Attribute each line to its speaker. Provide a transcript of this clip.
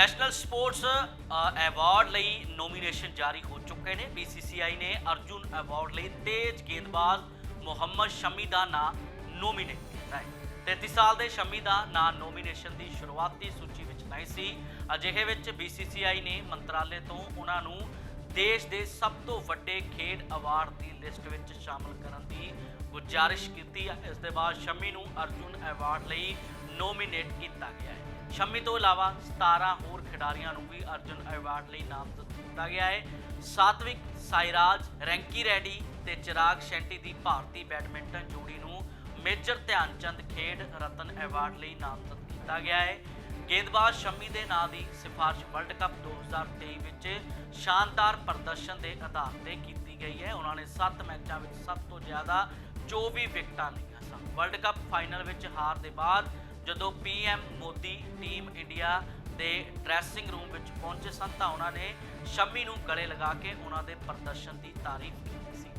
Speaker 1: National sports award ਲਈ nomination ਜਾਰੀ ਹੋ ਚੁੱਕੇ ਨੇ। BCCI ਨੇ ਅਰਜੁਨ ਅਵਾਰਡ ਲਈ ਤੇਜ਼ ਗੇਂਦਬਾਜ਼ ਮੁਹੰਮਦ ਸ਼ਮੀ ਦਾ ਨਾਂ ਨੋਮੀਨੇਟ ਕੀਤਾ ਹੈ। 33 ਸਾਲ ਦੇ ਸ਼ਮੀ ਦਾ ਨਾਂ ਨੋਮੀਨੇਸ਼ਨ ਦੀ ਸ਼ੁਰੂਆਤੀ ਸੂਚੀ ਵਿੱਚ ਨਹੀਂ ਸੀ। ਅਜਿਹੇ ਵਿੱਚ BCCI ਨੇ ਮੰਤਰਾਲੇ ਤੋਂ ਉਹਨਾਂ ਨੂੰ ਦੇਸ਼ ਦੇ ਸਭ ਤੋਂ ਵੱਡੇ ਖੇਡ ਅਵਾਰਡ ਦੀ ਲਿਸਟ ਵਿੱਚ ਸ਼ਾਮਲ ਕਰਨ ਦੀ ਗੁਜ਼ਾਰਿਸ਼ ਕੀਤੀ ਹੈ। ਇਸ ਦੇ ਬਾਅਦ ਸ਼ਮੀ ਨੂੰ ਅਰਜੁਨ ਅਵਾਰਡ ਲਈ ਨੋਮੀਨੇਟ ਕੀਤਾ ਗਿਆ ਹੈ। ਸ਼ਮੀ ਤੋਂ ਇਲਾਵਾ 17 ਹੋਰ ਖਿਡਾਰੀਆਂ ਨੂੰ ਵੀ ਅਰਜੁਨ ਅਵਾਰਡ ਲਈ ਨਾਮਜ਼ਦ ਕੀਤਾ ਗਿਆ ਹੈ। ਸਾਤਵਿਕ ਸਾਈਰਾਜ, ਰੈਂਕੀ ਰੈਡੀ ਤੇ ਚਿਰਾਗ ਸ਼ੈਂਟੀ ਦੀ ਭਾਰਤੀ ਬੈਡਮਿੰਟਨ ਜੋੜੀ ਨੂੰ ਮੇਜਰ ਧਿਆਨ ਚੰਦ ਖੇਡ ਰਤਨ ਅਵਾਰਡ ਲਈ ਨਾਮਜ਼ਦ ਕੀਤਾ ਗਿਆ ਹੈ। ਗੇਂਦਬਾਜ਼ ਸ਼ਮੀ ਦੇ ਨਾਂ ਦੀ ਸਿਫਾਰਿਸ਼ ਵਰਲਡ ਕੱਪ 2023 ਵਿੱਚ ਸ਼ਾਨਦਾਰ ਪ੍ਰਦਰਸ਼ਨ ਦੇ ਆਧਾਰ ਤੇ ਕੀਤੀ ਗਈ ਹੈ। ਉਹਨਾਂ ਨੇ 7 ਮੈਚਾਂ ਵਿੱਚ ਸਭ ਤੋਂ ਜ਼ਿਆਦਾ 24 ਵਿਕਟਾਂ ਲਈਆਂ ਸਨ। ਵਰਲਡ ਕੱਪ ਫਾਈਨਲ ਵਿੱਚ ਹਾਰ ਦੇ ਬਾਅਦ ਜਦੋਂ ਪੀਐਮ ਮੋਦੀ ਟੀਮ ਇੰਡੀਆ ਦੇ ਡਰੈਸਿੰਗ ਰੂਮ ਵਿੱਚ ਪਹੁੰਚੇ ਸਨ ਤਾਂ ਉਹਨਾਂ ਨੇ ਸ਼ਮੀ ਨੂੰ ਗਲੇ ਲਗਾ ਕੇ ਉਹਨਾਂ ਦੇ ਪ੍ਰਦਰਸ਼ਨ ਦੀ ਤਾਰੀਫ ਕੀਤੀ ਸੀ।